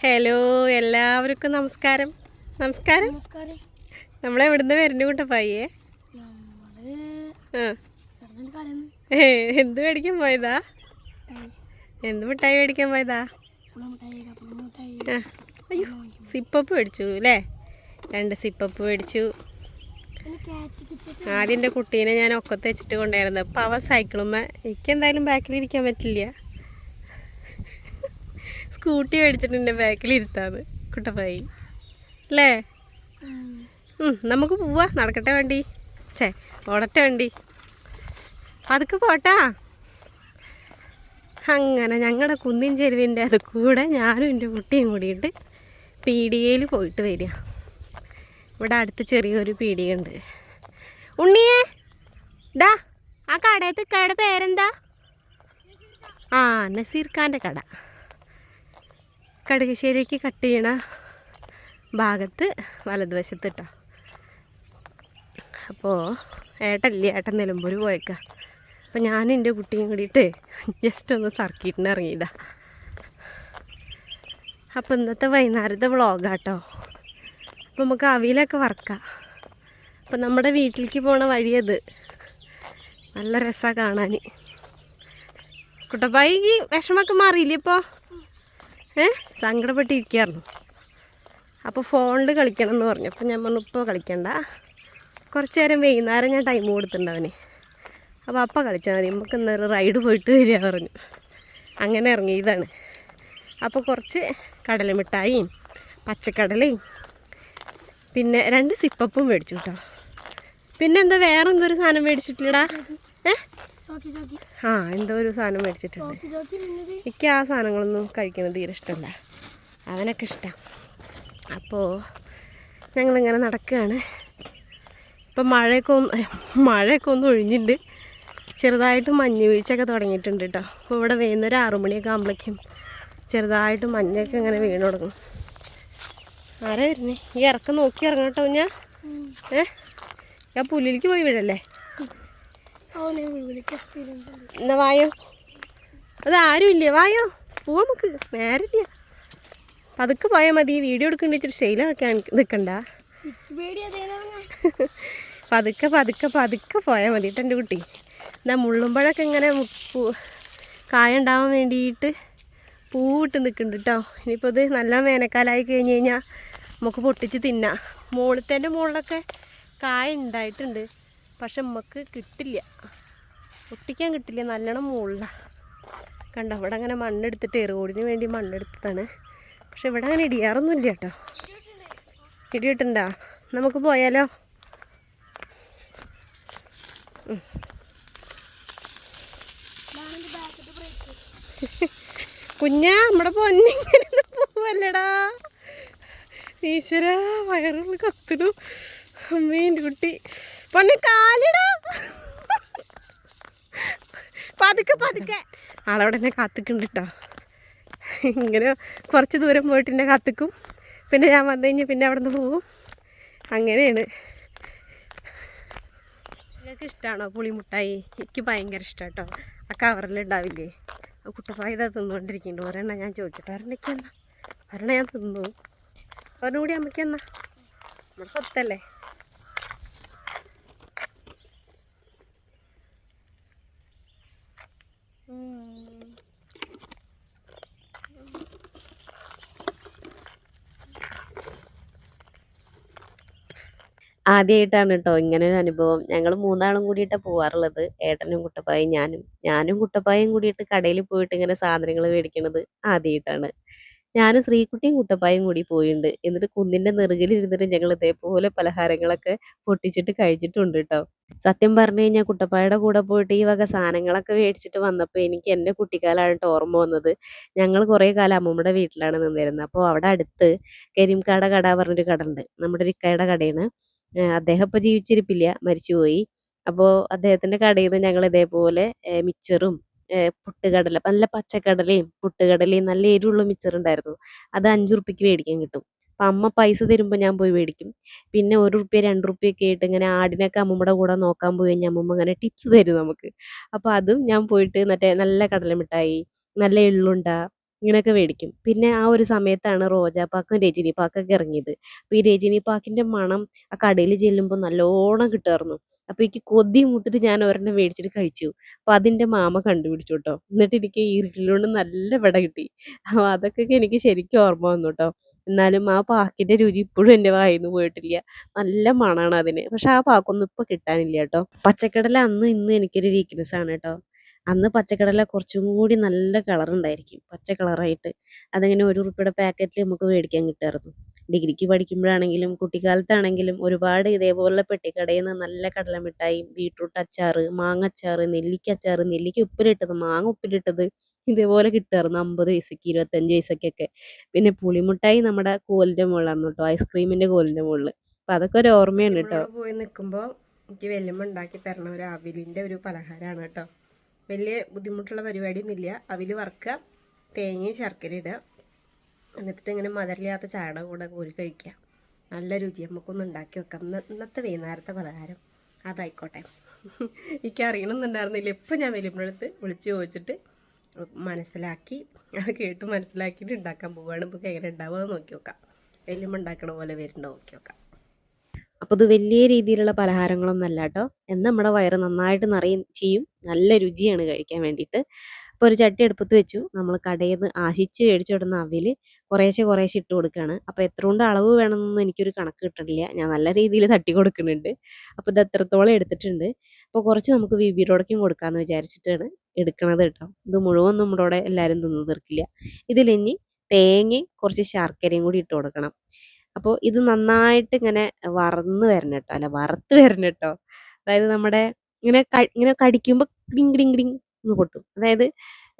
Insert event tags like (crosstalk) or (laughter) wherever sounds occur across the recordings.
Hello എല്ലാവർക്കും നമസ്കാരം. നമസ്കാരം. നമസ്കാരം. നമ്മളെ എവിടുന്ന് വരുന്നു കൂട്ടപ്പായിയെ നമ്മൾ ആ. കിടന്നിട്ട് കടന്ന്. ഏ, എന്ത് മേടിക്കാൻ പോയതാ? എന്ത് മിഠായി മേടിക്കാൻ പോയതാ? അയ്യോ സിപ്പപ്പ് മേടിച്ചു അല്ലേ രണ്ട് സിപ്പപ്പ് മേടിച്ചു. ആദ്യം എന്റെ കുട്ടീനെ ഞാൻ ഒക്കത്ത് വെച്ചിട്ട് കൊണ്ടായിരുന്നു അപ്പം അവ സൈക്കിളുമ്മ. എനിക്ക് എന്തായാലും ബാക്കിൽ ഇരിക്കാൻ പറ്റില്ല. സ്കൂട്ടി മേടിച്ചിട്ട് എന്റെ ബാക്കിൽ ഇരുത്താന്ന്. കുട്ടപ്പായി അല്ലേ? നമുക്ക് പോവാ. നടക്കട്ടെ വണ്ടി. ഛേ ഓടട്ടെ വണ്ടി. അതൊക്കെ പോട്ടാ. അങ്ങനെ ഞങ്ങളുടെ കുന്നിൻ ചെരുവിന്റെ അത് കൂടെ ഞാനും എന്റെ കുട്ടിയും കൂടിയിട്ട് പീടികയിൽ പോയിട്ട് വരിക. ഇവിടെ അടുത്ത് ചെറിയൊരു പീടികയുണ്ട്. ഉണ്ണിയേ ഡാ ആ കടയത്ത് കട പേരെന്താ? ആ നസീർ ഖാന്റെ കട. കടുകശ്ശേരിക്ക് കട്ട് ചെയ്യണ ഭാഗത്ത് വലതുവശത്ത് കേട്ടോ അപ്പോൾ ഏട്ടല്ലേ ഏട്ടൻ നിലമ്പൂർ പോയേക്ക. അപ്പോൾ ഞാനും എന്റെ കുട്ടിയും കൂടിയിട്ട് ജസ്റ്റ് ഒന്ന് സർക്കിട്ടിന് ഇറങ്ങിയതാ. അപ്പോൾ ഇന്നത്തെ വൈകുന്നേരത്തെ വ്ളോഗാട്ടോ. അപ്പോൾ നമുക്ക് അവിയിലൊക്കെ വറക്കാം. അപ്പോൾ നമ്മുടെ വീട്ടിലേക്ക് പോണ വഴിയത് നല്ല രസമാണ് കാണാൻ കുട്ടപ്പായി വിഷമൊക്കെ മാറിയില്ലേ ഇപ്പോൾ ഏ? സങ്കടപ്പെട്ടിരിക്കുകയായിരുന്നു. അപ്പോൾ ഫോണിൽ കളിക്കണം എന്ന് പറഞ്ഞു. അപ്പോൾ ഞാൻ പറഞ്ഞു ഇപ്പോൾ കളിക്കണ്ട. കുറച്ച് നേരം വൈകുന്നേരം ഞാൻ ടൈം കൊടുത്തിട്ടുണ്ട് അപ്പോൾ അപ്പം കളിച്ചാൽ മതി. നമുക്ക് ഇന്നൊരു റൈഡ് പോയിട്ട് വരിക പറഞ്ഞു. അങ്ങനെ ഇറങ്ങി ഇതാണ് അപ്പോൾ കുറച്ച് കടലമിഠായിയും പച്ചക്കടലയും പിന്നെ രണ്ട് സിപ്പപ്പും മേടിച്ചു കേട്ടോ. പിന്നെന്താ എന്താ വേറെ എന്തോ ഒരു സാധനം മേടിച്ചിട്ടില്ലടാ? ആ എന്തോ ഒരു സാധനം മേടിച്ചിട്ടുണ്ട്. എനിക്ക് ആ സാധനങ്ങളൊന്നും കഴിക്കുന്നത് തീരെ ഇഷ്ടമല്ല. അവനൊക്കെ ഇഷ്ടം. അപ്പോൾ ഞങ്ങളിങ്ങനെ നടക്കുകയാണ് ഇപ്പം മഴയൊക്കെ ഒന്ന് മഴയൊക്കെ ഒന്ന് ഒഴിഞ്ഞിട്ടുണ്ട് ചെറുതായിട്ട് മഞ്ഞ് വീഴ്ചയൊക്കെ തുടങ്ങിയിട്ടുണ്ട് കേട്ടോ അപ്പോൾ ഇവിടെ വൈകുന്നേരം ആറു മണിയൊക്കെ ആകുമ്പോഴേക്കും ചെറുതായിട്ട് മഞ്ഞൊക്കെ ഇങ്ങനെ വീണ് തുടങ്ങും. ആരാ വരുന്നേ? ഈ ഇറക്കം നോക്കി ഇറങ്ങട്ടോ ഞാൻ. ഏ? ഞാൻ പുല്ലിലേക്ക് പോയി വീഴല്ലേ ഓ ഞാൻ വിളിക്ക് എക്സ്പീരിയൻസ് ഉണ്ട് എന്നാ വായോ? അത് ആരും ഇല്ലേ. വായോ? പോവാ നമുക്ക്. നേരില്ല പതുക്കെ പോയാൽ മതി. വീഡിയോ എടുക്കേണ്ട ഇച്ചിരി ശൈലമൊക്കെ നിൽക്കണ്ട പതുക്കെ പതുക്കെ പതുക്കെ പോയാൽ മതി കേട്ടോ എന്റെ കുട്ടി. എന്നാ മുള്ളുമ്പോഴൊക്കെ ഇങ്ങനെ കായ ഉണ്ടാവാൻ വേണ്ടിയിട്ട് പൂവിട്ട് നിൽക്കുന്നുണ്ട് കേട്ടോ ഇനിയിപ്പോൾ ഇത് നല്ല വേനൽക്കാലമായി കഴിഞ്ഞ് കഴിഞ്ഞാൽ നമുക്ക് പൊട്ടിച്ച് തിന്നാം. തന്നെ മുകളിലൊക്കെ കായ ഉണ്ടായിട്ടുണ്ട്. പക്ഷെ നമുക്ക് കിട്ടില്ല. ഒട്ടിക്കാൻ കിട്ടില്ല. നല്ലോണം മുകളിലാണ് കണ്ടോ ഇവിടെ അങ്ങനെ മണ്ണെടുത്തിട്ട് എറുകോടിന് വേണ്ടി മണ്ണെടുത്തതാണ്. പക്ഷെ ഇവിടെ അങ്ങനെ ഇടിയാറൊന്നുമില്ല കേട്ടോ. ഇടിയിട്ടുണ്ടോ. നമുക്ക് പോയാലോ? കുഞ്ഞ നമ്മുടെ പൊന്നിങ്ങനെ പോവല്ലടാ. ഈശ്വര വയറുള്ള കത്തിടും അമ്മേന്റെ കുട്ടി. പൊന്നെ കാലിടാ. പതുക്കെ പതുക്കെ. ആളവിടെ എന്നെ കാത്തിക്കുന്നുണ്ട് കേട്ടോ ഇങ്ങനെ കുറച്ച് ദൂരം പോയിട്ട് എന്നെ കാത്തിക്കും. പിന്നെ ഞാൻ വന്നു കഴിഞ്ഞാൽ പിന്നെ അവിടെ നിന്ന് പോവും. അങ്ങനെയാണ്. നിങ്ങൾക്ക് ഇഷ്ടമാണോ പുളിമുട്ടായി? എനിക്ക് ഭയങ്കര ഇഷ്ടം കേട്ടോ ആ കവറിലുണ്ടാവില്ലേ ആ കുട്ടപ്പായ ഇതാ തിന്നുകൊണ്ടിരിക്കുന്നുണ്ട് ഒരെണ്ണം ഞാൻ ചോദിച്ചിട്ട് ഒരെണ്ണയ്ക്ക് എന്നാ? ഒരെണ്ണം ഞാൻ തിന്നു. ഒരെണ്ണം കൂടി അമ്മയ്ക്ക് എന്നാ? നമ്മുടെ സ്വത്തല്ലേ? ആദ്യമായിട്ടാണ് കേട്ടോ ഇങ്ങനെ ഒരു അനുഭവം. ഞങ്ങൾ മൂന്നാളും കൂടിയിട്ടാണ് പോവാറുള്ളത്. ഏട്ടനും കുട്ടപ്പായും ഞാനും. ഞാനും കുട്ടപ്പായും കൂടിയിട്ട് കടയിൽ പോയിട്ട് ഇങ്ങനെ സാധനങ്ങൾ മേടിക്കണത് ആദ്യമായിട്ടാണ് ഞാനും ശ്രീകുട്ടിയും കുട്ടപ്പായും കൂടി പോയിണ്ട്. എന്നിട്ട് കുന്നിന്റെ നെറുകിലിരുന്നിട്ട് ഞങ്ങൾ ഇതേപോലെ പലഹാരങ്ങളൊക്കെ പൊട്ടിച്ചിട്ട് കഴിച്ചിട്ടുണ്ട് കേട്ടോ. സത്യം പറഞ്ഞു കഴിഞ്ഞാൽ കുട്ടപ്പായുടെ കൂടെ പോയിട്ട് ഈ വക സാധനങ്ങളൊക്കെ മേടിച്ചിട്ട് വന്നപ്പോൾ എനിക്ക് എന്റെ കുട്ടിക്കാലമായിട്ട് ഓർമ്മ വന്നത്. ഞങ്ങൾ കുറേ കാലം അമ്മൂമ്മയുടെ വീട്ടിലാണ് നിന്നിരുന്നത്. അപ്പോൾ അവിടെ അടുത്ത് കരിംകാട കട പറഞ്ഞൊരു കട ഉണ്ട്. നമ്മുടെ ഒരു ഇക്കയുടെ കടയാണ്. അദ്ദേഹം ഇപ്പോൾ ജീവിച്ചിരിപ്പില്ല മരിച്ചുപോയി. അപ്പോൾ അദ്ദേഹത്തിന്റെ കടയിൽ നിന്ന് ഞങ്ങൾ ഇതേപോലെ മിച്ചറും പുട്ടുകടല നല്ല പച്ചക്കടലയും പുട്ടുകടലയും നല്ല എരിവുള്ള മിച്ചർ ഉണ്ടായിരുന്നു അത് അഞ്ച് ഉറുപ്പിക്ക് മേടിക്കാൻ കിട്ടും. അപ്പം അമ്മ പൈസ തരുമ്പോൾ ഞാൻ പോയി മേടിക്കും. പിന്നെ ഒരു റുപ്യ രണ്ട് റുപ്യൊക്കെ ആയിട്ട് ഇങ്ങനെ ആടിനൊക്കെ അമ്മൂമ്മയുടെ കൂടെ നോക്കാൻ പോയി കഴിഞ്ഞാൽ അമ്മൂമ്മ ഇങ്ങനെ ടിപ്സ് തരും നമുക്ക്. അപ്പോൾ അതും ഞാൻ പോയിട്ട് മറ്റേ നല്ല കടല മിഠായി നല്ല എള്ളുണ്ട ഇങ്ങനെയൊക്കെ മേടിക്കും. പിന്നെ ആ ഒരു സമയത്താണ് റോജാപ്പാക്കും രജനി പാക്കൊക്കെ ഇറങ്ങിയത്. അപ്പോൾ ഈ രജനി പാക്കിന്റെ മണം ആ കടയിൽ ചെല്ലുമ്പോൾ നല്ലോണം കിട്ടുമായിരുന്നു അപ്പോൾ എനിക്ക് കൊതി മൂത്തിട്ട് ഞാൻ ഒരെണ്ണം മേടിച്ചിട്ട് കഴിച്ചു. അപ്പോൾ അതിന്റെ മാമ കണ്ടുപിടിച്ചു കേട്ടോ എന്നിട്ട് എനിക്ക് ഈ ഇരുട്ടിലോണ്ട് നല്ല വിട കിട്ടി. അപ്പോൾ അതൊക്കെ എനിക്ക് ശരിക്കും ഓർമ്മ വന്നു കേട്ടോ എന്നാലും ആ പാക്കിന്റെ രുചി ഇപ്പോഴും എന്റെ വായിൽ നിന്ന് പോയിട്ടില്ല. നല്ല മണമാണ് അതിന്. പക്ഷെ ആ പാക്കൊന്നും ഇപ്പോൾ കിട്ടാനില്ല കേട്ടോ. പച്ചക്കടല അന്ന് ഇന്ന് എനിക്കൊരു വീക്ക്നെസ് ആണ് കേട്ടോ. അന്ന് പച്ചക്കടല കുറച്ചും കൂടി നല്ല കളർ ഉണ്ടായിരിക്കും. പച്ച കളറായിട്ട് അതങ്ങനെ ഒരു ഉറുപ്പിയുടെ പാക്കറ്റിൽ നമുക്ക് മേടിക്കാൻ കിട്ടുമായിരുന്നു ഡിഗ്രിക്ക് പഠിക്കുമ്പോഴാണെങ്കിലും കുട്ടിക്കാലത്താണെങ്കിലും ഒരുപാട് ഇതേപോലെ പെട്ടിക്കടയിൽ നിന്ന് നല്ല കടല മിഠായി ബീട്രൂട്ട് അച്ചാർ മാങ്ങ അച്ചാർ നെല്ലിക്ക അച്ചാർ നെല്ലിക്ക ഉപ്പിലിട്ടത് മാങ്ങ ഉപ്പിലിട്ടത് ഇതേപോലെ കിട്ടുമായിരുന്നു അമ്പത് പൈസയ്ക്ക് ഇരുപത്തഞ്ച് പൈസയ്ക്കൊക്കെ പിന്നെ പുളിമുട്ടായി നമ്മുടെ കോലിന്റെ മുകളിലാണ് കേട്ടോ ഐസ്ക്രീമിന്റെ കോലിന്റെ മുകളിൽ. അപ്പം അതൊക്കെ ഒരു ഓർമ്മയാണ് കേട്ടോ. പോയി നിൽക്കുമ്പോൾ എനിക്ക് വെല്ലുമ്പോൾ ഉണ്ടാക്കി തരണ ഒരു അവിലിന്റെ ഒരു പലഹാരമാണ് കേട്ടോ. വലിയ ബുദ്ധിമുട്ടുള്ള പരിപാടിയൊന്നുമില്ല. അവിൽ വറുക്കുക തേങ്ങയും ശർക്കര ഇടുക. എന്നിട്ട് ഇങ്ങനെ മധുരമില്ലാത്ത ചാട കൂടെ കോരി കഴിക്കുക. നല്ല രുചി. നമുക്കൊന്ന് ഉണ്ടാക്കി വെക്കാം. ഇന്നത്തെ വൈകുന്നേരത്തെ പലഹാരം അതായിക്കോട്ടെ. എനിക്ക് അറിയണമെന്നുണ്ടായിരുന്നില്ല. ഇപ്പം ഞാൻ വരുമ്പോഴത്ത് വിളിച്ച് ചോദിച്ചിട്ട് മനസ്സിലാക്കി അത് കേട്ട് മനസ്സിലാക്കിയിട്ട് ഉണ്ടാക്കാൻ പോവുകയാണ്. നമുക്ക് എങ്ങനെ ഉണ്ടാവുക നോക്കി നോക്കാം. വലിയമ്മ ഉണ്ടാക്കണ പോലെ വരുന്നുണ്ടോ നോക്കി നോക്കാം. അപ്പോൾ ഇത് വലിയ രീതിയിലുള്ള പലഹാരങ്ങളൊന്നും അല്ല കേട്ടോ എന്നാൽ നമ്മുടെ വയറ് നന്നായിട്ട് നിറയും ചെയ്യും. നല്ല രുചിയാണ് കഴിക്കാൻ വേണ്ടിയിട്ട്. അപ്പോൾ ഒരു ചട്ടി എടുപ്പത്ത് വെച്ചു. നമ്മൾ കടയിൽ നിന്ന് ആശിച്ച് മേടിച്ചു വിടുന്ന അവിൽ കുറേശ്ശെ കുറേശ്ശെ ഇട്ട് കൊടുക്കുകയാണ് അപ്പോൾ എത്ര കൊണ്ട് അളവ് വേണമെന്നൊന്നും എനിക്കൊരു കണക്ക് കിട്ടണില്ല. ഞാൻ നല്ല രീതിയിൽ തട്ടി കൊടുക്കുന്നുണ്ട്. അപ്പോൾ ഇത് എത്രത്തോളം എടുത്തിട്ടുണ്ട്. അപ്പോൾ കുറച്ച് നമുക്ക് വിബിരോടക്കും കൊടുക്കാമെന്ന് വിചാരിച്ചിട്ടാണ് എടുക്കണത് കേട്ടോ ഇത് മുഴുവൻ നമ്മുടെ എല്ലാവരും തിന്നു തീർക്കില്ല. ഇതിലിനി തേങ്ങയും കുറച്ച് ശർക്കരയും കൂടി ഇട്ട് കൊടുക്കണം. അപ്പോൾ ഇത് നന്നായിട്ട് ഇങ്ങനെ വറന്ന് വരണം കേട്ടോ അല്ല വറുത്ത് വരണം കേട്ടോ അതായത് നമ്മുടെ ഇങ്ങനെ ഇങ്ങനെ കടിക്കുമ്പോൾ ഡിങ് ഡിങ് ഡിങ് എന്ന് പൊട്ടും. അതായത്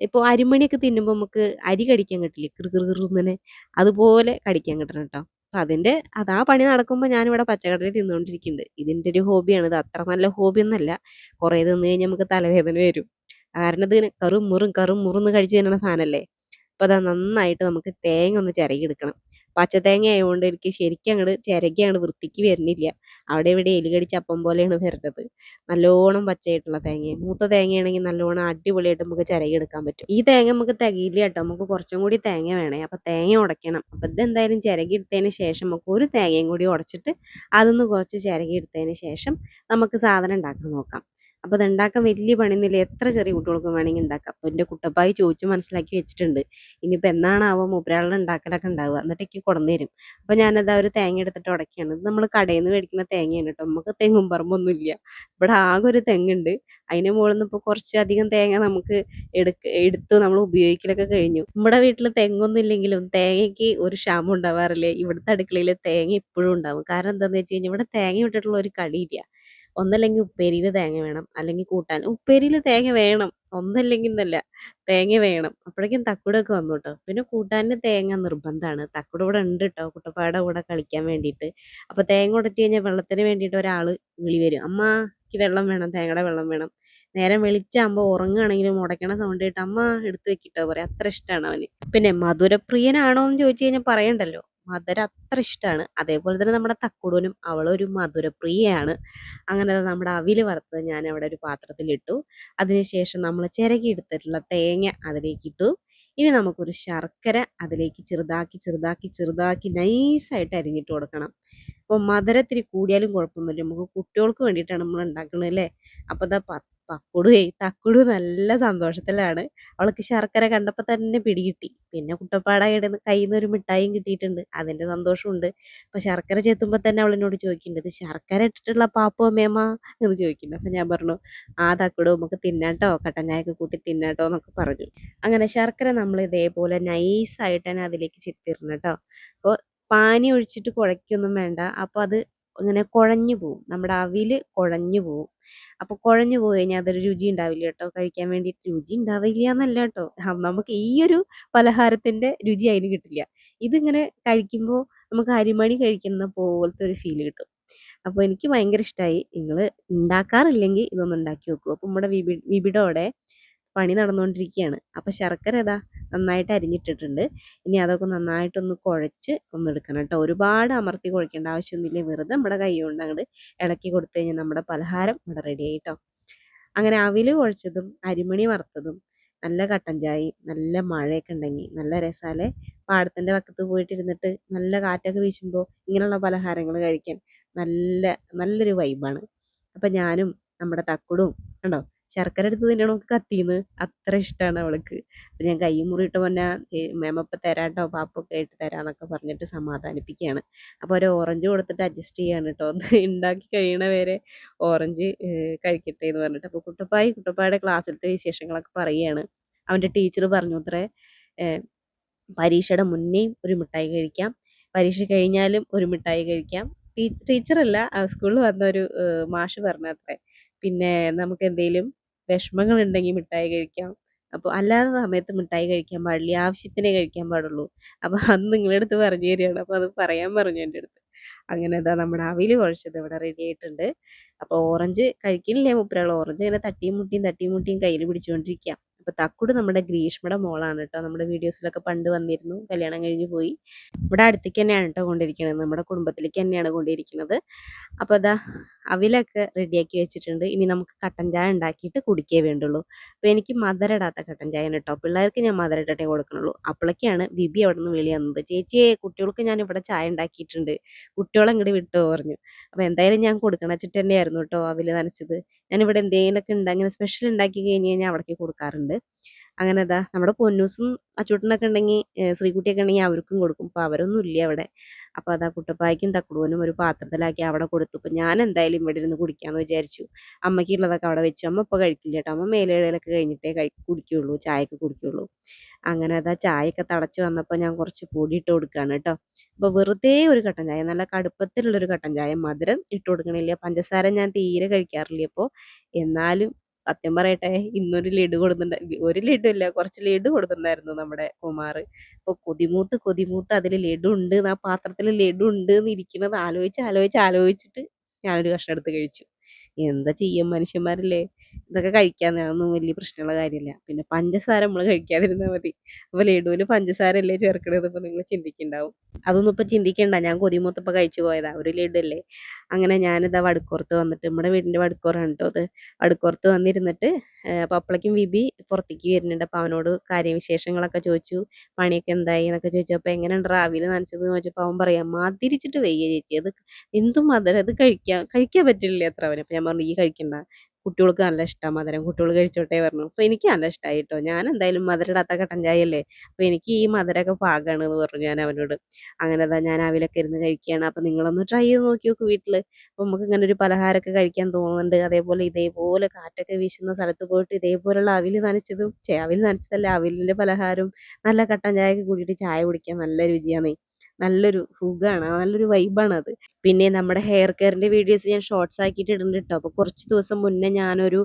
ഇപ്പോൾ അരിമണിയൊക്കെ തിന്നുമ്പോൾ നമുക്ക് അരി കടിക്കാൻ കിട്ടില്ലേ? കൃ ഇങ്ങനെ അതുപോലെ കടിക്കാൻ കിട്ടണം കേട്ടോ അപ്പം അതിന്റെ അത് ആ പണി നടക്കുമ്പോൾ ഞാനിവിടെ പച്ചക്കറി തിന്നുകൊണ്ടിരിക്കുന്നുണ്ട് ഇതിന്റെ ഒരു ഹോബിയാണ്. ഇത് അത്ര നല്ല ഹോബി ഒന്നല്ല. കുറേ തിന്ന് കഴിഞ്ഞാൽ നമുക്ക് തലവേദന വരും. കാരണം ഇതിന് കറും മുറും കറും മുറുന്ന് കഴിച്ച് തിന്നണ സാധനമല്ലേ അപ്പോൾ അത് നന്നായിട്ട് നമുക്ക് തേങ്ങ ഒന്ന് ചിരകി എടുക്കണം. പച്ചതേങ്ങ ആയതുകൊണ്ട് എനിക്ക് ശരിക്കും അങ്ങോട്ട് ചിരകി അങ്ങോട്ട് വൃത്തിക്ക് വരുന്നില്ല. അവിടെ ഇവിടെ എലി കടിച്ച അപ്പം പോലെയാണ് വരുന്നത്. നല്ലോണം പച്ചയായിട്ടുള്ള തേങ്ങ. മൂത്ത തേങ്ങയാണെങ്കിൽ നല്ലോണം അടിപൊളിയായിട്ട് നമുക്ക് ചിരകി എടുക്കാൻ പറ്റും. ഈ തേങ്ങ നമുക്ക് തികയില്ല കേട്ടോ. നമുക്ക് കുറച്ചും കൂടി തേങ്ങ വേണേ. അപ്പം തേങ്ങ ഉടയ്ക്കണം. അപ്പം ഇതെന്തായാലും ചിരകി എടുത്തതിന് ശേഷം നമുക്ക് ഒരു തേങ്ങയും കൂടി ഉടച്ചിട്ട് അതൊന്ന് കുറച്ച് ചിരകി എടുത്തതിന് ശേഷം നമുക്ക് സാധനം ഉണ്ടാക്കാൻ നോക്കാം. അപ്പോൾ അതുണ്ടാക്കാൻ വലിയ പണിയൊന്നുമില്ല. എത്ര ചെറിയ കുട്ടികൾക്കും വേണമെങ്കിൽ ഉണ്ടാക്കാം അപ്പോൾ എന്റെ കുട്ടപ്പായി ചോദിച്ച് മനസ്സിലാക്കി വെച്ചിട്ടുണ്ട്. ഇനിയിപ്പോൾ എന്നാണാവോ മൂപ്പരാളുടെ ഉണ്ടാക്കലൊക്കെ ഉണ്ടാവുക എന്നിട്ട് എനിക്ക് കൊണ്ടുവന്ന് തരും. അപ്പോൾ ഞാനത് ഒരു തേങ്ങ എടുത്തിട്ട് ഉടക്കുകയാണ് ഇത് നമ്മൾ കടയിൽ നിന്ന് മേടിക്കുന്ന തേങ്ങയാണ് കേട്ടോ. നമുക്ക് തെങ്ങും പറമ്പൊന്നുമില്ല ഇവിടെ ആകെ ഒരു തെങ്ങുണ്ട്. അതിന് മുകളിൽ നിന്ന് ഇപ്പോൾ കുറച്ചധികം തേങ്ങ നമുക്ക് എടുക്ക എടുത്ത് നമ്മൾ ഉപയോഗിക്കലൊക്കെ കഴിഞ്ഞു. നമ്മുടെ വീട്ടിൽ തെങ്ങൊന്നും ഇല്ലെങ്കിലും തേങ്ങയ്ക്ക് ഒരു ക്ഷാമം ഉണ്ടാവാറില്ലേ. ഇവിടുത്തെ അടുക്കളയിൽ തേങ്ങ ഇപ്പോഴും ഉണ്ടാവും. കാരണം എന്താണെന്ന് വെച്ച് കഴിഞ്ഞാൽ ഇവിടെ തേങ്ങ വിട്ടിട്ടുള്ള ഒരു കടിയില്ല ഒന്നല്ലെങ്കിൽ ഉപ്പേരിയിൽ തേങ്ങ വേണം. അല്ലെങ്കിൽ കൂട്ടാൻ. ഉപ്പേരിയിൽ തേങ്ങ വേണം. ഒന്നല്ലെങ്കിൽ എന്നല്ല തേങ്ങ വേണം. അപ്പോഴേക്കും തക്കുടൊക്കെ വന്നു കേട്ടോ. പിന്നെ കൂട്ടാനിന് തേങ്ങ നിർബന്ധമാണ്. തക്കുട ഇവിടെ ഉണ്ട് കേട്ടോ. കുട്ടപ്പാടെ കൂടെ കളിക്കാൻ വേണ്ടിയിട്ട്. അപ്പോൾ തേങ്ങ ഉടച്ചു കഴിഞ്ഞാൽ വെള്ളത്തിന് വേണ്ടിയിട്ട് ഒരാൾ വിളി വരും. അമ്മ എനിക്ക് വെള്ളം വേണം. തേങ്ങയുടെ വെള്ളം വേണം. നേരം വെളിച്ചാകുമ്പോൾ ഉറങ്ങുകയാണെങ്കിലും ഉടയ്ക്കണ സൗണ്ട് കേട്ട് അമ്മ എടുത്ത് വെക്കിട്ടോ പറയാം. അത്ര ഇഷ്ടമാണ് അവന്. പിന്നെ മധുരപ്രിയനാണോ എന്ന് ചോദിച്ചു കഴിഞ്ഞാൽ പറയണ്ടല്ലോ. മധുരം അത്ര ഇഷ്ടമാണ് അതേപോലെ തന്നെ നമ്മുടെ തക്കുടൂനും അവളൊരു മധുരപ്രിയയാണ്. അങ്ങനെ നമ്മുടെ അവിൽ വറുത്തത് ഞാൻ അവിടെ ഒരു പാത്രത്തിലിട്ടു അതിനുശേഷം നമ്മൾ ചിരകി എടുത്തിട്ടുള്ള തേങ്ങ അതിലേക്ക് ഇട്ടു. ഇനി നമുക്കൊരു ശർക്കര അതിലേക്ക് ചെറുതാക്കി ചെറുതാക്കി ചെറുതാക്കി നൈസായിട്ട് അരിഞ്ഞിട്ട് കൊടുക്കണം. അപ്പോൾ മധുരത്തിരി കൂടിയാലും കുഴപ്പമൊന്നുമില്ല. നമുക്ക് കുട്ടികൾക്ക് വേണ്ടിയിട്ടാണ് നമ്മൾ ഉണ്ടാക്കുന്നത് അല്ലേ? അപ്പോൾ ദാ പക്കുടുവേ തക്കുടു നല്ല സന്തോഷത്തിലാണ്. അവൾക്ക് ശർക്കര കണ്ടപ്പോൾ തന്നെ പിടികിട്ടി പിന്നെ കുട്ടപ്പാടയുടെ കയ്യിൽ നിന്ന് ഒരു മിഠായിയും കിട്ടിയിട്ടുണ്ട്. അതിന്റെ സന്തോഷമുണ്ട്. അപ്പോൾ ശർക്കര ചെത്തുമ്പോൾ തന്നെ അവൾ എന്നോട് ചോദിക്കുന്നുണ്ട് ശർക്കര ഇട്ടിട്ടുള്ള പാപ്പോ അമ്മയമ്മ? എന്ന് ചോദിക്കുന്നുണ്ട്. അപ്പോൾ ഞാൻ പറഞ്ഞു ആ തക്കുടു നമുക്ക് തിന്നാട്ടോ കട്ടൻ ചായയൊക്കെ കൂട്ടി തിന്നാട്ടോ എന്നൊക്കെ പറഞ്ഞു. അങ്ങനെ ശർക്കര നമ്മൾ ഇതേപോലെ നൈസായിട്ട് തന്നെ അതിലേക്ക് ചെത്തിരുന്നു കേട്ടോ അപ്പോൾ പാനി ഒഴിച്ചിട്ട് കുഴയ്ക്കൊന്നും വേണ്ട. അപ്പോൾ അത് ഇങ്ങനെ കുഴഞ്ഞു പോവും. നമ്മുടെ അവിൽ കുഴഞ്ഞു പോവും. അപ്പോൾ കുഴഞ്ഞു പോയി കഴിഞ്ഞാൽ അതൊരു രുചി ഉണ്ടാവില്ല കേട്ടോ. കഴിക്കാൻ വേണ്ടിയിട്ട് രുചി ഉണ്ടാവില്ല എന്നല്ല കേട്ടോ. നമുക്ക് ഈ ഒരു പലഹാരത്തിന്റെ രുചി അതിന് കിട്ടില്ല. ഇതിങ്ങനെ കഴിക്കുമ്പോൾ നമുക്ക് അരിമണി കഴിക്കുന്ന പോലത്തെ ഒരു ഫീൽ കിട്ടും. അപ്പോൾ എനിക്ക് ഭയങ്കര ഇഷ്ടമായി നിങ്ങൾ ഉണ്ടാക്കാറില്ലെങ്കിൽ ഇതൊന്ന് ഉണ്ടാക്കി നോക്കൂ. അപ്പോൾ നമ്മുടെ വിബി അവിടെ പണി നടന്നുകൊണ്ടിരിക്കുകയാണ് അപ്പോൾ ശർക്കര ഇതാ നന്നായിട്ട് അരിഞ്ഞിട്ടിട്ടുണ്ട്. ഇനി അതൊക്കെ നന്നായിട്ടൊന്ന് കുഴച്ച് ഒന്ന് എടുക്കണം കേട്ടോ. ഒരുപാട് അമർത്തി കുഴക്കേണ്ട ആവശ്യമൊന്നുമില്ല. വെറുതെ നമ്മുടെ കൈ കൊണ്ട് അങ്ങോട്ട് ഇളക്കി കൊടുത്തു കഴിഞ്ഞാൽ നമ്മുടെ പലഹാരം ഇവിടെ റെഡി ആയിട്ടോ അങ്ങനെ അവിൽ കുഴച്ചതും അരിമണി വറുത്തതും നല്ല കട്ടൻ ചായയും നല്ല മഴയൊക്കെ ഉണ്ടെങ്കിൽ നല്ല രസാലേ പാടത്തിന്റെ വക്കത്ത് പോയിട്ടിരുന്നിട്ട് നല്ല കാറ്റൊക്കെ വീശുമ്പോൾ ഇങ്ങനെയുള്ള പലഹാരങ്ങൾ കഴിക്കാൻ നല്ല നല്ലൊരു വൈബാണ് അപ്പം ഞാനും നമ്മുടെ തക്കുടും കണ്ടോ ശർക്കര എടുത്ത് നമുക്ക് കത്തിന്ന്? അത്ര ഇഷ്ടമാണ് അവൾക്ക്. അപ്പം ഞാൻ കൈ മുറിയിട്ട് പൊന്നെ മേമപ്പം തരാട്ടോ പാപ്പൊക്കെ ആയിട്ട് തരാന്നൊക്കെ പറഞ്ഞിട്ട് സമാധാനിപ്പിക്കുകയാണ്. അപ്പോൾ ഒരു ഓറഞ്ച് കൊടുത്തിട്ട് അഡ്ജസ്റ്റ് ചെയ്യാണ് കേട്ടോ ഒന്ന് (laughs) ഉണ്ടാക്കി കഴിയണ വരെ ഓറഞ്ച് കഴിക്കട്ടെ എന്ന് പറഞ്ഞിട്ട്. അപ്പോൾ കുട്ടപ്പായി കുട്ടപ്പായുടെ ക്ലാസ്സിലത്തെ വിശേഷങ്ങളൊക്കെ പറയുകയാണ്. അവന്റെ ടീച്ചർ പറഞ്ഞു അത്രേ പരീക്ഷയുടെ മുന്നേയും ഒരു മിഠായി കഴിക്കാം. പരീക്ഷ കഴിഞ്ഞാലും ഒരു മിഠായി കഴിക്കാം. ടീച്ചറല്ല സ്കൂളിൽ വന്ന ഒരു മാഷ് പറഞ്ഞത്രേ. പിന്നെ നമുക്ക് എന്തെങ്കിലും വിഷമങ്ങളുണ്ടെങ്കിൽ മിഠായി കഴിക്കാം. അപ്പോൾ അല്ലാത്ത സമയത്ത് മിഠായി കഴിക്കാൻ പാടില്ല ആവശ്യത്തിനേ കഴിക്കാൻ പാടുള്ളൂ. അപ്പോൾ അത് നിങ്ങളുടെ അടുത്ത് പറഞ്ഞു തരികയാണ്. അപ്പോൾ അത് പറയാൻ പറഞ്ഞു എന്റെ അടുത്ത്. അങ്ങനെ ഇതാ നമ്മുടെ അവിൽ കുഴച്ചത് ഇവിടെ റെഡി ആയിട്ടുണ്ട്. അപ്പോൾ ഓറഞ്ച് കഴിക്കണില്ലേ മുപ്പരാൾ ഓറഞ്ച് ഇങ്ങനെ തട്ടിയും മുട്ടിയും തട്ടിയും മുട്ടിയും കയ്യിൽ പിടിച്ചുകൊണ്ടിരിക്കുക അപ്പോൾ തക്കുട് നമ്മുടെ ഗ്രീഷ്മയുടെ മോളാണ് കേട്ടോ. നമ്മുടെ വീഡിയോസിലൊക്കെ പണ്ട് വന്നിരുന്നു. കല്യാണം കഴിഞ്ഞ് പോയി. ഇവിടെ അടുത്തേക്ക് തന്നെയാണ് കേട്ടോ കൊണ്ടിരിക്കുന്നത് നമ്മുടെ കുടുംബത്തിലേക്ക് തന്നെയാണ് കൊണ്ടിരിക്കുന്നത് അപ്പോൾ അതാ അവിലൊക്കെ റെഡിയാക്കി വെച്ചിട്ടുണ്ട്. ഇനി നമുക്ക് കട്ടൻ ചായ ഉണ്ടാക്കിയിട്ട് കുടിക്കേ വേണ്ടുള്ളൂ. അപ്പോൾ എനിക്ക് മധുരടാത്ത കട്ടൻ ചായ കേട്ടോ. പിള്ളേർക്ക് ഞാൻ മധുരട്ടേ കൊടുക്കണുള്ളൂ. അപ്പോഴൊക്കെയാണ് ബിബി അവിടെ നിന്ന് വെളി വന്നത്. ചേച്ചിയെ കുട്ടികൾക്ക് ഞാൻ ഇവിടെ ചായ ഉണ്ടാക്കിയിട്ടുണ്ട്. കുട്ടികളെ ഇങ്ങോട്ട് വിട്ടു പറഞ്ഞു. അപ്പോൾ എന്തായാലും ഞാൻ കൊടുക്കണ വെച്ചിട്ട് തന്നെയായിരുന്നു കേട്ടോ അവിൽ നനച്ചത്. ഞാനിവിടെ എന്തെങ്കിലുമൊക്കെ ഉണ്ട് അങ്ങനെ സ്പെഷ്യൽ ഉണ്ടാക്കി കഴിഞ്ഞ് കഴിഞ്ഞാൽ അവിടേക്ക് കൊടുക്കാറുണ്ട്. അങ്ങനെ അതാ നമ്മുടെ പൊന്നൂസും അച്ചൂട്ടനൊക്കെ ഉണ്ടെങ്കിൽ ശ്രീകുട്ടിയൊക്കെ ഉണ്ടെങ്കിൽ അവർക്കും കൊടുക്കും. അപ്പോൾ അവരൊന്നും ഇല്ല അവിടെ. അപ്പോൾ അതാ കുട്ടപ്പായ്ക്കും തക്കുടുവനും ഒരു പാത്രത്തിലാക്കി അവിടെ കൊടുത്തു. അപ്പോൾ ഞാൻ എന്തായാലും ഇവിടെ ഇരുന്ന് കുടിക്കാമെന്ന് വിചാരിച്ചു. അമ്മയ്ക്കുള്ളതൊക്കെ അവിടെ വെച്ചു. അമ്മ ഇപ്പോൾ കഴിക്കില്ല കേട്ടോ. അമ്മ മേലേടലൊക്കെ കഴിഞ്ഞിട്ടേ കഴി കുടിക്കുകയുള്ളൂ ചായയൊക്കെ കുടിക്കുകയുള്ളൂ അങ്ങനെ അതാ ചായയൊക്കെ തടച്ച് വന്നപ്പോൾ ഞാൻ കുറച്ച് പൊടി ഇട്ട് കൊടുക്കുകയാണ് കേട്ടോ. അപ്പോൾ വെറുതെ ഒരു കട്ടൻ ചായ നല്ല കടുപ്പത്തിലുള്ളൊരു കട്ടൻ ചായ മധുരം ഇട്ട് കൊടുക്കണില്ല. പഞ്ചസാര ഞാൻ തീരെ കഴിക്കാറില്ല അപ്പോൾ എന്നാലും സത്യം പറയട്ടെ ഇന്നൊരു ലഡു കൊടുത്തിട്ടുണ്ടായി ഒരു ലഡു അല്ല കുറച്ച് ലഡു കൊടുത്തിട്ടുണ്ടായിരുന്നു നമ്മുടെ കുമാർ അപ്പോൾ കൊതിമൂത്ത് കൊതിമൂത്ത് അതിൽ ലഡു ഉണ്ട് ആ പാത്രത്തിൽ ലഡു ഉണ്ട് എന്ന് ഇരിക്കുന്നത് ആലോചിച്ച് ആലോചിച്ച് ആലോചിച്ചിട്ട് ഞാനൊരു കഷ്ണം എടുത്ത് കഴിച്ചു. എന്താ ചെയ്യും മനുഷ്യന്മാരല്ലേ? ഇതൊക്കെ കഴിക്കാൻ അതൊന്നും വലിയ പ്രശ്നമുള്ള കാര്യമില്ല. പിന്നെ പഞ്ചസാര നമ്മൾ കഴിക്കാതിരുന്നാൽ മതി. അപ്പോൾ ലഡുവിൽ പഞ്ചസാരല്ലേ ചേർക്കണത്? ഇപ്പോൾ നിങ്ങൾ ചിന്തിക്കുന്നുണ്ടാവും. അതൊന്നും ഇപ്പോൾ ചിന്തിക്കണ്ട. ഞാൻ കൊതിമൂത്തപ്പോൾ കഴിച്ചു പോയതാ. ഒരു ലഡു അല്ലേ? അങ്ങനെ ഞാനിതാ വടുക്കുറത്ത് വന്നിട്ട് നമ്മുടെ വീടിന്റെ വടുക്കുറാണ് കേട്ടോ അത്. വടുക്കുറത്ത് വന്നിരുന്നിട്ട് അപ്പോൾ അപ്പോഴേക്കും വിബി പുറത്തേക്ക് വരുന്നുണ്ട്. അപ്പോൾ അവനോട് കാര്യവിശേഷങ്ങളൊക്കെ ചോദിച്ചു. പണിയൊക്കെ എന്തായി എന്നൊക്കെ ചോദിച്ചു. ചോദിച്ചപ്പോൾ എങ്ങനെയുണ്ട് രാവിലെ നനച്ചത് എന്ന് ചോദിച്ചപ്പോൾ അവൻ പറയാം മതിരിച്ചിട്ട് വയ്യ ചേച്ചി. അത് എന്തും മധുരം. അത് കഴിക്കാൻ കഴിക്കാൻ പറ്റില്ല അത്ര അവന്. അപ്പോൾ ഞാൻ പറഞ്ഞു ഈ കഴിക്കണ്ട. കുട്ടികൾക്ക് നല്ല ഇഷ്ടമാണ് മധുരം. കുട്ടികൾ കഴിച്ചോട്ടെ പറഞ്ഞു. അപ്പോൾ എനിക്ക് നല്ല ഇഷ്ടമായി കേട്ടോ. ഞാൻ എന്തായാലും മധുരം ഇടാത്ത കട്ടൻ ചായ അല്ലേ അപ്പോൾ എനിക്ക് ഈ മധുരമൊക്കെ പാകമാണ് എന്ന് പറഞ്ഞു ഞാൻ അവനോട്. അങ്ങനെ അതാ ഞാൻ അവിലൊക്കെ ഇരുന്ന് കഴിക്കുകയാണ്. അപ്പോൾ നിങ്ങളൊന്ന് ട്രൈ ചെയ്ത് നോക്കി നോക്ക് വീട്ടിൽ അപ്പോൾ നമുക്ക് ഇങ്ങനെ ഒരു പലഹാരമൊക്കെ കഴിക്കാൻ തോന്നുന്നുണ്ട്. അതേപോലെ ഇതേപോലെ കാറ്റൊക്കെ വീശുന്ന സ്ഥലത്ത് പോയിട്ട് ഇതേപോലുള്ള അവിൽ നനച്ചതും അവിൽ നനച്ചതല്ല അവിലിന്റെ പലഹാരവും നല്ല കട്ടൻ ചായയൊക്കെ കൂട്ടിയിട്ട് ചായ കുടിക്കാൻ നല്ല രുചിയാണ്. നല്ലൊരു സുഖമാണ് നല്ലൊരു വൈബാണ് അത് പിന്നെ നമ്മുടെ ഹെയർ കെയറിന്റെ വീഡിയോസ് ഞാൻ ഷോർട്സ് ആക്കിയിട്ട് ഇടുന്നുണ്ട് കേട്ടോ അപ്പോൾ കുറച്ച് ദിവസം മുന്നേ ഞാനൊരു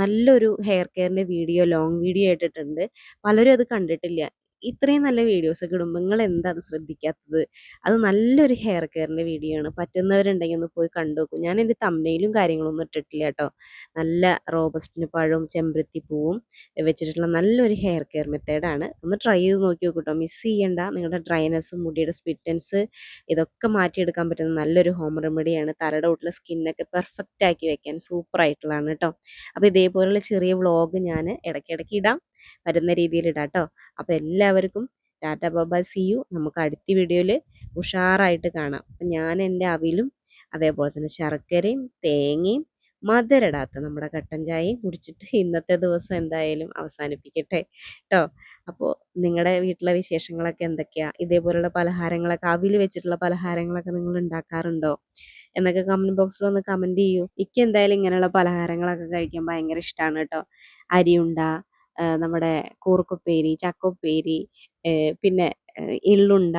നല്ലൊരു ഹെയർ കെയറിന്റെ വീഡിയോ ലോങ് വീഡിയോ ഇട്ടിട്ടുണ്ട് പലരും അത് കണ്ടിട്ടില്ല. ഇത്രയും നല്ല വീഡിയോസ് ഇടുമ്പോൾ നിങ്ങൾ എന്താ അത് ശ്രദ്ധിക്കാത്തത്? അത് നല്ലൊരു ഹെയർ കെയറിന്റെ വീഡിയോ ആണ്. പറ്റുന്നവരുണ്ടെങ്കിൽ ഒന്ന് പോയി കണ്ടു നോക്കും ഞാൻ എന്റെ തമ്മയിലും കാര്യങ്ങളൊന്നും ഇട്ടിട്ടില്ല കേട്ടോ. നല്ല റോബസ്റ്റിന് പഴവും ചെമ്പരത്തി പൂവും വെച്ചിട്ടുള്ള നല്ലൊരു ഹെയർ കെയർ മെത്തേഡാണ് ഒന്ന് ട്രൈ ചെയ്ത് നോക്കി നോക്കൂ കേട്ടോ മിസ് ചെയ്യണ്ട. നിങ്ങളുടെ ഡ്രൈനസ് മുടിയുടെ സ്പിറ്റൻസ് ഇതൊക്കെ മാറ്റിയെടുക്കാൻ പറ്റുന്ന നല്ലൊരു ഹോം റെമഡിയാണ് തലയുടെ ഉള്ളിലെ സ്കിന്നൊക്കെ പെർഫെക്റ്റ് ആക്കി വെക്കാൻ സൂപ്പർ ആയിട്ടുള്ളതാണ് കേട്ടോ അപ്പോൾ ഇതേപോലുള്ള ചെറിയ വ്ളോഗ് ഞാൻ ഇടയ്ക്കിടയ്ക്ക് ഇടാം. വരുന്ന രീതിയിൽ ഇടാം കേട്ടോ അപ്പോൾ എല്ലാവർക്കും ടാറ്റ ബാബ സി യു. നമുക്ക് അടുത്ത വീഡിയോയിൽ ഉഷാറായിട്ട് കാണാം. അപ്പം ഞാൻ എന്റെ അവിലും അതേപോലെ തന്നെ ശർക്കരയും തേങ്ങയും മധുരടാത്ത നമ്മുടെ കട്ടൻ ചായയും കുടിച്ചിട്ട് ഇന്നത്തെ ദിവസം എന്തായാലും അവസാനിപ്പിക്കട്ടെ കേട്ടോ അപ്പോൾ നിങ്ങളുടെ വീട്ടിലെ വിശേഷങ്ങളൊക്കെ എന്തൊക്കെയാണ് ഇതേപോലുള്ള പലഹാരങ്ങളൊക്കെ അവിൽ വെച്ചിട്ടുള്ള പലഹാരങ്ങളൊക്കെ നിങ്ങൾ ഉണ്ടാക്കാറുണ്ടോ? എന്നൊക്കെ കമന്റ് ബോക്സിൽ വന്ന് കമന്റ് ചെയ്യൂ. എനിക്ക് എന്തായാലും ഇങ്ങനെയുള്ള പലഹാരങ്ങളൊക്കെ കഴിക്കാൻ ഭയങ്കര ഇഷ്ടമാണ് കേട്ടോ അരിയുണ്ട നമ്മുടെ കൂർക്കുപ്പേരി ചക്കുപ്പേരി പിന്നെ എള്ളുണ്ട.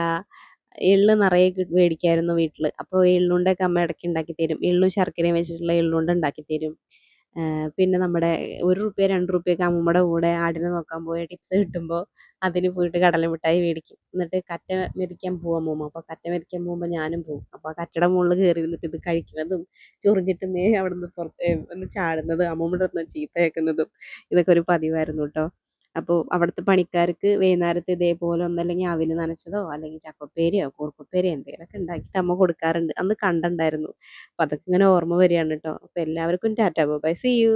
എള്ള് നിറയെ മേടിക്കായിരുന്നു വീട്ടിൽ അപ്പോൾ എള്ളുണ്ടയൊക്കെ അമ്മ ഇടയ്ക്ക് ഉണ്ടാക്കി തരും എള്ളും ശർക്കരയും വെച്ചിട്ടുള്ള എള്ളുണ്ട ഉണ്ടാക്കി തരും പിന്നെ നമ്മുടെ ഒരു റുപ്യ രണ്ട് റുപ്യൊക്കെ അമ്മൂമ്മയുടെ കൂടെ ആടിനെ നോക്കാൻ പോയ ടിപ്സ് കിട്ടുമ്പോൾ അതിന് പോയിട്ട് കടല മിഠായി മേടിക്കും. എന്നിട്ട് കറ്റ മെതിക്കാൻ പോകും അമ്മൂമ്മ. അപ്പോൾ കറ്റ മെതിക്കാൻ പോകുമ്പോൾ ഞാനും പോകും അപ്പോൾ കറ്റയുടെ മുകളിൽ കയറി നിന്നിട്ട് ഇത് കഴിക്കുന്നതും ചൊറിഞ്ഞിട്ട് മേ അവിടെ നിന്ന് പുറത്ത് ഒന്ന് ചാടുന്നതും അമ്മൂമ്മയുടെ അടുത്ത് ചീത്ത ഇതൊക്കെ ഒരു പതിവായിരുന്നു കേട്ടോ അപ്പോൾ അവിടുത്തെ പണിക്കാർക്ക് വൈകുന്നേരത്ത് ഇതേപോലെ ഒന്നല്ലെങ്കിൽ അവിൽ നനച്ചതോ അല്ലെങ്കിൽ ചക്കപ്പേരിയോ കൂർക്കപ്പേരിയോ എന്തെങ്കിലുമൊക്കെ ഉണ്ടാക്കിയിട്ട് അമ്മ കൊടുക്കാറുണ്ട്. അന്ന് കണ്ടുണ്ടായിരുന്നു അപ്പോൾ അതൊക്കെ ഇങ്ങനെ ഓർമ്മ വരികയാണ് കേട്ടോ. അപ്പോൾ എല്ലാവർക്കും ടാറ്റാ ബൈ സീ യു